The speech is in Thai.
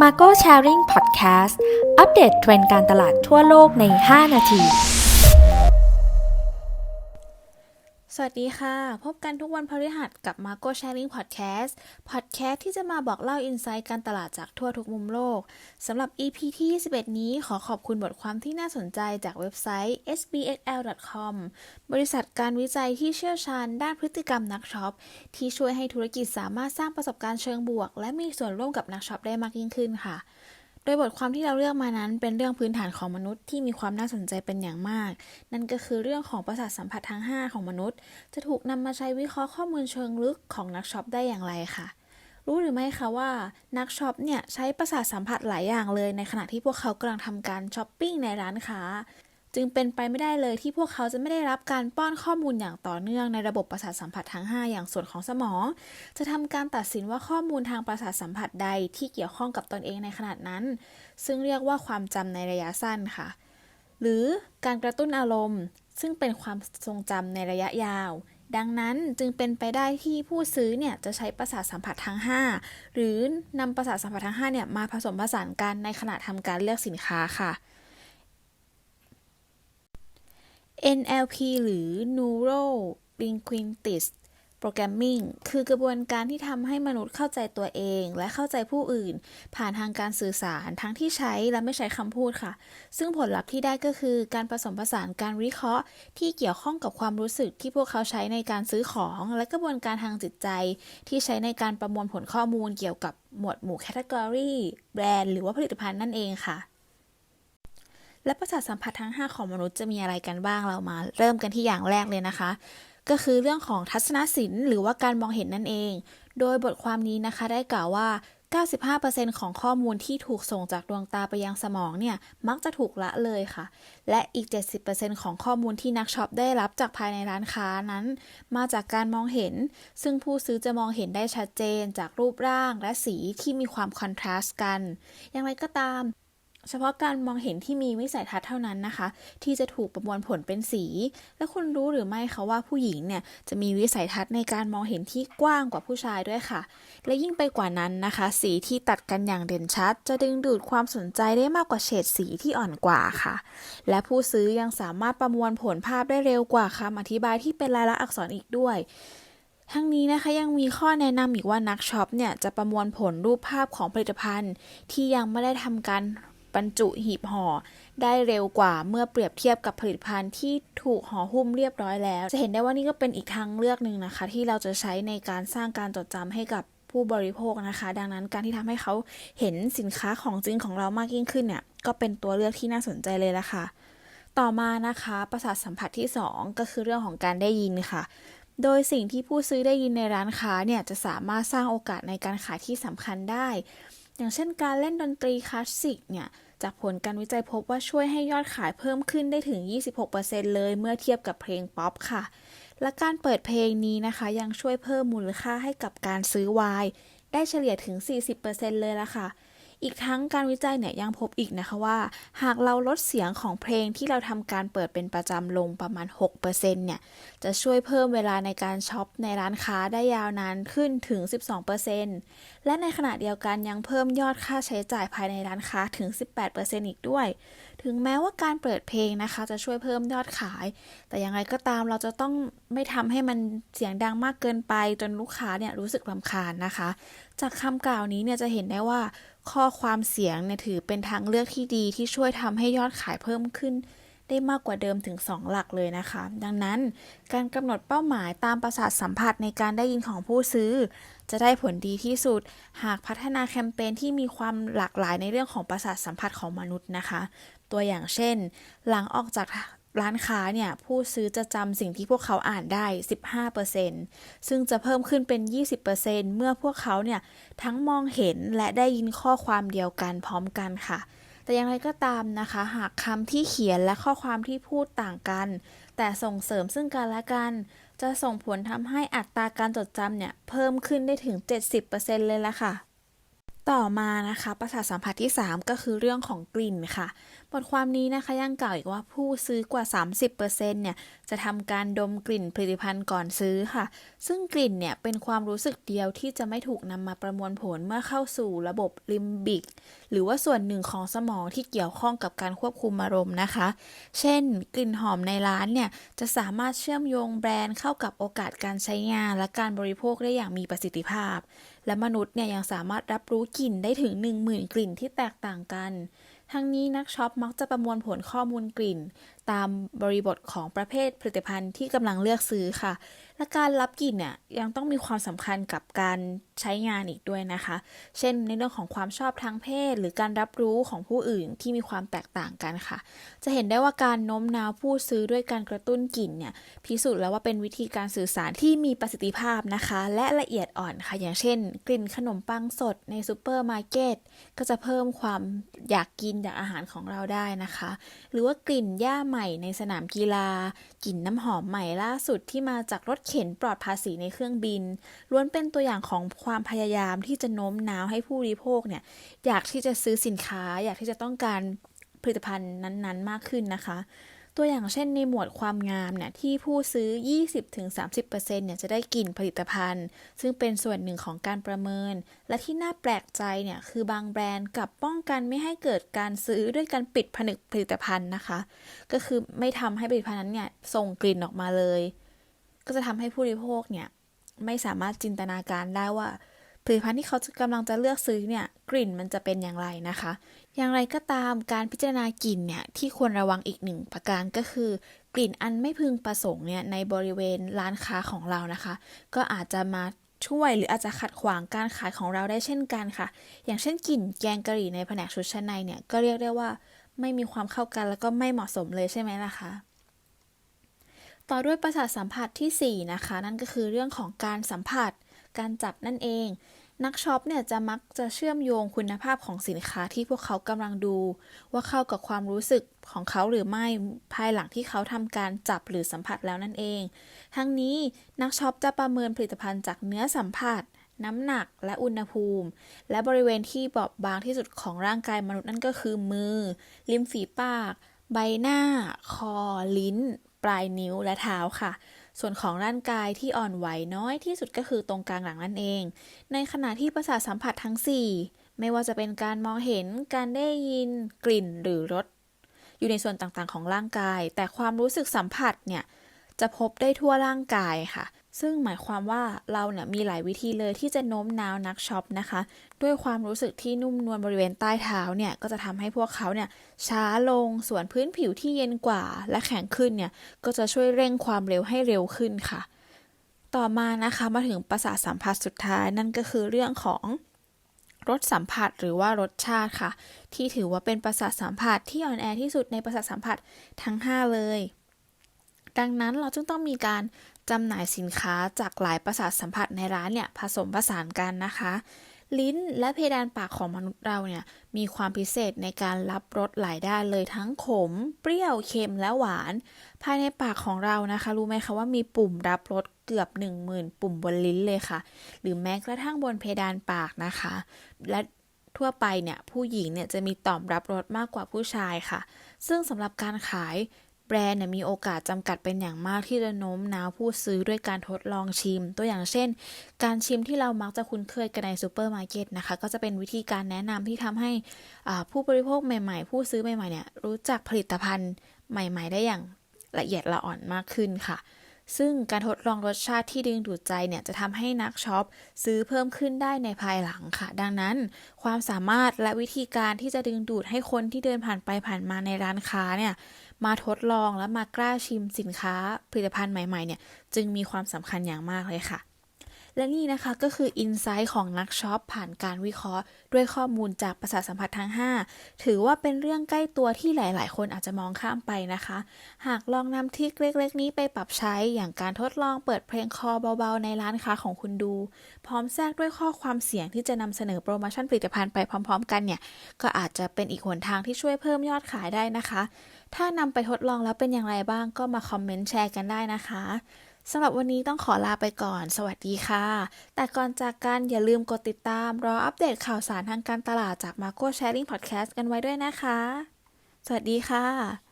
Marco Sharing Podcast อัปเดตเทรนด์การตลาดทั่วโลกใน 5 นาที สวัสดีค่ะ พบกันทุกวันพฤหัสกับ Marco Sharing Podcast Podcast ที่จะมาบอกเล่าอินไซต์การตลาดจากทั่วทุกมุมโลกสำหรับ EP ที่ 21 นี้ขอขอบคุณบทความที่น่าสนใจจากเว็บไซต์ sbxl.com บริษัทการวิจัยที่เชี่ยวชาญด้านพฤติกรรมนักช็อป ที่ช่วยให้ธุรกิจสามารถสร้างประสบการณ์เชิงบวก และมีส่วนร่วมกับนักช็อปได้มากยิ่งขึ้นค่ะ โดยบทความที่เราเลือกมานั้นเป็นเรื่องพื้นฐานของมนุษย์ที่มีความน่าสนใจเป็นอย่างมาก นั่นก็คือเรื่องของประสาทสัมผัสทั้ง 5 ของมนุษย์ จะถูกนำมาใช้วิเคราะห์ข้อมูลเชิงลึกของนักช็อปได้อย่างไรค่ะ รู้หรือไม่คะว่านักช็อปเนี่ยใช้ประสาทสัมผัสหลายอย่างเลยในขณะที่พวกเขากำลังทำการช้อปปิ้งในร้านค้า จึงเป็นไปไม่ได้เลยที่พวกเขาจะไม่ได้รับการป้อนข้อมูลอย่างต่อเนื่องในระบบประสาทสัมผัสทั้ง 5 อย่างส่วนของสมอง จะทำการตัดสินว่าข้อมูลทางประสาทสัมผัสใดที่เกี่ยวข้องกับตนเองในขนาดนั้น ซึ่งเรียกว่าความจำในระยะสั้นค่ะ หรือการกระตุ้นอารมณ์ ซึ่งเป็นความทรงจำในระยะยาว ดังนั้นจึงเป็นไปได้ที่ผู้ซื้อเนี่ยจะใช้ประสาทสัมผัสทั้ง 5 หรือนำประสาทสัมผัสทั้ง5เนี่ยมาผสมผสานกันในขณะทำการเลือกสินค้าค่ะ NLP หรือ Neuro Linguistic Programming คือกระบวนการที่ทำให้มนุษย์เข้าใจตัวเอง และเข้าใจผู้อื่น ผ่านทางการสื่อสารทั้งที่ใช้และไม่ใช้คำพูดค่ะ ซึ่งผลลัพธ์ที่ได้ก็คือการผสมผสานการวิเคราะห์ ที่เกี่ยวข้องกับความรู้สึกที่พวกเขาใช้ในการซื้อของ และกระบวนการทางจิตใจ ที่ใช้ในการประมวลผลข้อมูลเกี่ยวกับหมวดหมู่แคตตากรีแบรนด์หรือว่าผลิตภัณฑ์นั่นเองค่ะ และประสาทสัมผัสทั้ง 5 ของมนุษย์จะมีอะไรกันบ้างเรามา เริ่มกันที่อย่างแรกเลยนะคะ ก็คือเรื่องของทัศนศิลป์หรือว่าการมองเห็นนั่นเอง โดยบทความนี้นะคะได้กล่าวว่า 95%ของข้อมูลที่ถูกส่งจากดวงตาไปยังสมองเนี่ย มักจะถูกละเลยค่ะ และอีก 70%ของข้อมูลที่นักช็อปได้รับจากภายในร้านค้านั้น มาจากการมองเห็น ซึ่งผู้ซื้อจะมองเห็นได้ชัดเจนจากรูปร่างและสีที่มีความคอนทราสต์กัน อย่างไรก็ตาม เฉพาะการมองเห็นที่มีวิสัยทัศน์เท่านั้นนะคะ ที่จะถูกประมวลผลเป็นสี และคุณรู้หรือไม่คะว่าผู้หญิงเนี่ยจะมีวิสัยทัศน์ในการมองเห็นที่กว้างกว่าผู้ชายด้วยค่ะ และยิ่งไปกว่านั้นนะคะ สีที่ตัดกันอย่างเด่นชัด จะดึงดูดความสนใจได้มากกว่าเฉดสีที่อ่อนกว่าค่ะ และผู้ซื้อยังสามารถประมวลผลภาพได้เร็วกว่าคำอธิบายที่เป็นลายลักษณ์อักษรอีกด้วยทั้งนี้นะคะยังมีข้อแนะนำอีกว่านักช็อปเนี่ยจะประมวลผลรูปภาพของผลิตภัณฑ์ ที่ยังไม่ได้ทำการ บรรจุหีบห่อ ได้เร็วกว่าเมื่อเปรียบเทียบกับผลิตภัณฑ์ที่ถูกห่อหุ้มเรียบร้อยแล้ว จะเห็นได้ว่านี่ก็เป็นอีกทางเลือกหนึ่งนะคะ ที่เราจะใช้ในการสร้างการจดจำให้กับผู้บริโภคนะคะ ดังนั้นการที่ทำให้เขาเห็นสินค้าของจริงของเรามากยิ่งขึ้นเนี่ยก็เป็นตัวเลือกที่น่าสนใจเลยละค่ะ ต่อมานะคะประสาทสัมผัสที่ 2 ก็คือเรื่องของการได้ยินค่ะ โดยสิ่งที่ผู้ซื้อได้ยินในร้านค้าเนี่ยจะสามารถสร้างโอกาสในการขายที่สำคัญได้ อย่างเช่นการเล่นดนตรีคลาสสิกเนี่ยจากผลการวิจัยพบว่าช่วยให้ยอดขายเพิ่มขึ้นได้ถึง 26%เลยเมื่อเทียบกับเพลงป๊อปค่ะ และการเปิดเพลงนี้นะคะ ยังช่วยเพิ่มมูลค่าให้กับการซื้อไวน์ได้เฉลี่ยถึง 40%เลยละค่ะ อีกทั้งการวิจัยเนี่ยยังพบอีกนะคะว่า หากเราลดเสียงของเพลงที่เราทำการเปิดเป็นประจำลงประมาณ 6%เนี่ยจะช่วยเพิ่มเวลาในการช็อปในร้านค้าได้ยาวนานขึ้นถึง 12%และในขณะเดียวกันยังเพิ่มยอดค่าใช้จ่ายภายในร้านค้าถึง 18%อีกด้วย ถึงแม้ว่าการเปิดเพลงนะคะ จะช่วยเพิ่มยอดขาย แต่อย่างไรก็ตามเราจะต้องไม่ทำให้มันเสียงดังมากเกินไปจนลูกค้าเนี่ยรู้สึกรำคาญนะคะ จากคำกล่าวนี้เนี่ยจะเห็นได้ว่า ข้อความเสียงเนี่ยถือเป็นทางเลือกที่ดีที่ช่วยทำให้ยอดขายเพิ่มขึ้น ได้มากกว่าเดิมถึง 2 หลักเลยนะคะ ดังนั้นการกำหนดเป้าหมายตามประสาทสัมผัสในการได้ยินของผู้ซื้อ จะได้ผลดีที่สุด หากพัฒนาแคมเปญที่มีความหลากหลายในเรื่องของประสาทสัมผัสของมนุษย์นะคะ ตัวอย่างเช่น หลังออกจาก ร้านค้าเนี่ยผู้ซื้อจะจำสิ่งที่พวกเขาอ่านได้ 15%ซึ่งจะเพิ่มขึ้นเป็น 20%เมื่อพวกเขาเนี่ยทั้งมองเห็นและได้ยินข้อความเดียวกันพร้อมกันค่ะ แต่อย่างไรก็ตามนะคะ หากคำที่เขียนและข้อความที่พูดต่างกัน แต่ส่งเสริมซึ่งกันและกัน จะส่งผลทำให้อัตราการจดจำเนี่ยเพิ่มขึ้นได้ถึง 70%เลยละค่ะ ต่อมานะคะประสาทสัมผัสที่ 3 ก็คือเรื่องของกลิ่นค่ะ บทความนี้นะคะยังกล่าวอีกว่าผู้ซื้อกว่า 30%เนี่ยจะทำการดมกลิ่นผลิตภัณฑ์ก่อนซื้อค่ะ ซึ่งกลิ่นเนี่ยเป็นความรู้สึกเดียวที่จะไม่ถูกนำมาประมวลผลเมื่อเข้าสู่ระบบลิมบิก หรือว่าส่วนหนึ่งของสมองที่เกี่ยวข้องกับการควบคุมอารมณ์นะคะ เช่น กลิ่นหอมในร้านเนี่ยจะสามารถเชื่อมโยงแบรนด์เข้ากับโอกาสการใช้งานและการบริโภคได้อย่างมีประสิทธิภาพ และมนุษย์เนี่ยยังสามารถรับรู้กลิ่นได้ถึง 10,000 กลิ่นที่แตกต่างกัน ทั้งนี้นักช็อปมักจะประมวลผลข้อมูลกลิ่น ตามบริบทของประเภทผลิตภัณฑ์ที่กำลังเลือกซื้อค่ะ และการรับกลิ่นเนี่ยยังต้องมีความสำคัญกับการใช้งานอีกด้วยนะคะ เช่นในเรื่องของความชอบทางเพศ หรือการรับรู้ของผู้อื่นที่มีความแตกต่างกันค่ะ จะเห็นได้ว่าการโน้มน้าวผู้ซื้อด้วยการกระตุ้นกลิ่นเนี่ยพิสูจน์แล้วว่าเป็นวิธีการสื่อสารที่มีประสิทธิภาพนะคะ และละเอียดอ่อนค่ะ อย่างเช่น กลิ่นขนมปังสดในซูเปอร์มาร์เก็ตก็จะเพิ่มความอยากกินอยากอาหารของเราได้นะคะ หรือว่ากลิ่นหญ้าใหม่ในสนามกีฬา กลิ่นน้ำหอมใหม่ล่าสุดที่มาจากรถเข็นปลอดภาษีในเครื่องบิน ล้วนเป็นตัวอย่างของความพยายามที่จะโน้มน้าวให้ผู้บริโภคเนี่ยอยากที่จะซื้อสินค้า อยากที่จะต้องการผลิตภัณฑ์นั้นๆ มากขึ้นนะคะ ตัวอย่างเช่นในหมวดความงามเนี่ยที่ผู้ซื้อ 20-30%เนี่ยจะได้กลิ่นผลิตภัณฑ์ ซึ่งเป็นส่วนหนึ่งของการประเมิน และที่น่าแปลกใจเนี่ยคือบางแบรนด์กับป้องกันไม่ให้เกิดการซื้อด้วยการปิดผนึกผลิตภัณฑ์นะคะ ก็คือไม่ทำให้ผลิตภัณฑ์นั้นเนี่ยส่งกลิ่นออกมาเลย ก็จะทำให้ผู้บริโภคเนี่ยไม่สามารถจินตนาการได้ว่าผลิตภัณฑ์ที่เขากำลังจะเลือกซื้อเนี่ยกลิ่นมันจะเป็นอย่างไรนะคะ อย่างไรก็ตามการพิจารณากลิ่นเนี่ยที่ควรระวังอีกหนึ่งประการก็คือ กลิ่นอันไม่พึงประสงค์เนี่ยในบริเวณร้านค้าของเรานะคะ ก็อาจจะมาช่วยหรืออาจจะขัดขวางการขายของเราได้เช่นกันค่ะ อย่างเช่นกลิ่นแกงกะหรี่ในแผนกชุดชั้นในเนี่ยก็เรียกได้ว่าไม่มีความเข้ากันแล้วก็ไม่เหมาะสมเลยใช่ไหมล่ะคะ ต่อด้วยประสาทสัมผัสที่ 4 นะคะ นั่นก็คือเรื่องของการสัมผัส การจับนั่นเอง นักช็อปเนี่ยจะมักจะเชื่อมโยงคุณภาพของสินค้าที่พวกเขากำลังดู ว่าเข้ากับความรู้สึกของเขาหรือไม่ภายหลังที่เขาทำการจับหรือสัมผัสแล้วนั่นเอง ทั้งนี้นักช็อปจะประเมินผลิตภัณฑ์จากเนื้อสัมผัส น้ำหนักและอุณหภูมิ และบริเวณที่บอบบางที่สุดของร่างกายมนุษย์นั่นก็คือมือ ริมฝีปาก ใบหน้า คอ ลิ้น ปลายนิ้วและเท้าค่ะ ส่วนของร่างกายที่อ่อนไหวน้อยที่สุดก็คือตรงกลางหลังนั่นเอง ในขณะที่ประสาทสัมผัสทั้ง 4 ไม่ว่าจะเป็นการมองเห็น การได้ยิน กลิ่นหรือรส อยู่ในส่วนต่างๆ ของร่างกาย แต่ความรู้สึกสัมผัสเนี่ยจะพบได้ทั่วร่างกายค่ะ ซึ่งหมายความว่าเราเนี่ยมีหลายวิธีเลยที่จะโน้มน้าวนักช็อปนะคะ ด้วยความรู้สึกที่นุ่มนวลบริเวณใต้เท้าเนี่ยก็จะทำให้พวกเขาเนี่ยช้าลงส่วนพื้นผิวที่เย็นกว่าและแข็งขึ้นเนี่ยก็จะช่วยเร่งความเร็วให้เร็วขึ้นค่ะ ต่อมานะคะมาถึงประสาทสัมผัสสุดท้ายนั่นก็คือเรื่องของรสสัมผัสหรือว่ารสชาติค่ะ ที่ถือว่าเป็นประสาทสัมผัสที่อ่อนแอที่สุดในประสาทสัมผัสทั้ง 5 เลย ดังนั้นเราจึงต้องมีการจำหน่ายสินค้าจากหลายประสาทสัมผัสในร้านเนี่ยผสมผสานกันนะคะ ลิ้นและเพดานปากของมนุษย์เราเนี่ยมีความพิเศษในการรับรสหลายด้านเลยทั้งขม เปรี้ยวเค็มและหวาน ภายในปากของเรานะคะ รู้ไหมคะว่ามีปุ่มรับรสเกือบ 10,000 ปุ่มบนลิ้นเลยค่ะ หรือแม้กระทั่งบนเพดานปากนะคะ และทั่วไปเนี่ยผู้หญิงเนี่ยจะมีต่อมรับรสมากกว่าผู้ชายค่ะ ซึ่งสำหรับการขาย แบรนด์เนี่ยมีโอกาสจำกัดเป็นอย่างมากที่จะโน้มน้าวผู้ซื้อด้วยการทดลองชิม ตัวอย่างเช่น การชิมที่เรามักจะคุ้นเคยกันในซูเปอร์มาร์เก็ตนะคะ ก็จะเป็นวิธีการแนะนำที่ทำให้ผู้บริโภคใหม่ๆ ผู้ซื้อใหม่ๆเนี่ยรู้จักผลิตภัณฑ์ใหม่ๆ ได้อย่างละเอียดละอ่อนมากขึ้นค่ะ ซึ่งการทดลองรสชาติที่ดึงดูดใจเนี่ยจะทำให้นักช็อปซื้อเพิ่มขึ้นได้ในภายหลังค่ะ ดังนั้น ความสามารถและวิธีการที่จะดึงดูดให้คนที่เดินผ่านไปผ่านมาในร้านค้าเนี่ย มาทดลองและมากล้าชิมสินค้าผลิตภัณฑ์ใหม่ๆเนี่ยจึงมีความสำคัญอย่างมากเลยค่ะ และนี่นะคะก็คืออินไซต์ของนักช็อปผ่านการวิเคราะห์ ด้วยข้อมูลจากประสาทสัมผัสทั้ง 5 ถือว่าเป็นเรื่องใกล้ตัวที่หลาย ๆ คนอาจจะมองข้ามไปนะคะ หากลองนำทริคเล็ก ๆ นี้ไปปรับใช้อย่างการทดลองเปิดเพลงคอเบา ๆ ในร้านค้าของคุณดู พร้อมแทรกด้วยข้อความเสียงที่จะนำเสนอโปรโมชั่นผลิตภัณฑ์ไปพร้อม ๆ กันเนี่ยก็อาจจะเป็นอีกหนทางที่ช่วยเพิ่มยอดขายได้นะคะ ถ้านำไปทดลองแล้วเป็นอย่างไรบ้างก็มาคอมเมนต์แชร์กันได้นะคะ สำหรับวันนี้ต้องขอลาไปก่อน สวัสดีค่ะ แต่ก่อนจากกันอย่าลืมกดติดตาม รออัปเดตข่าวสารทางการตลาดจาก Marco Sharing Podcast กันไว้ด้วยนะคะ สวัสดีค่ะ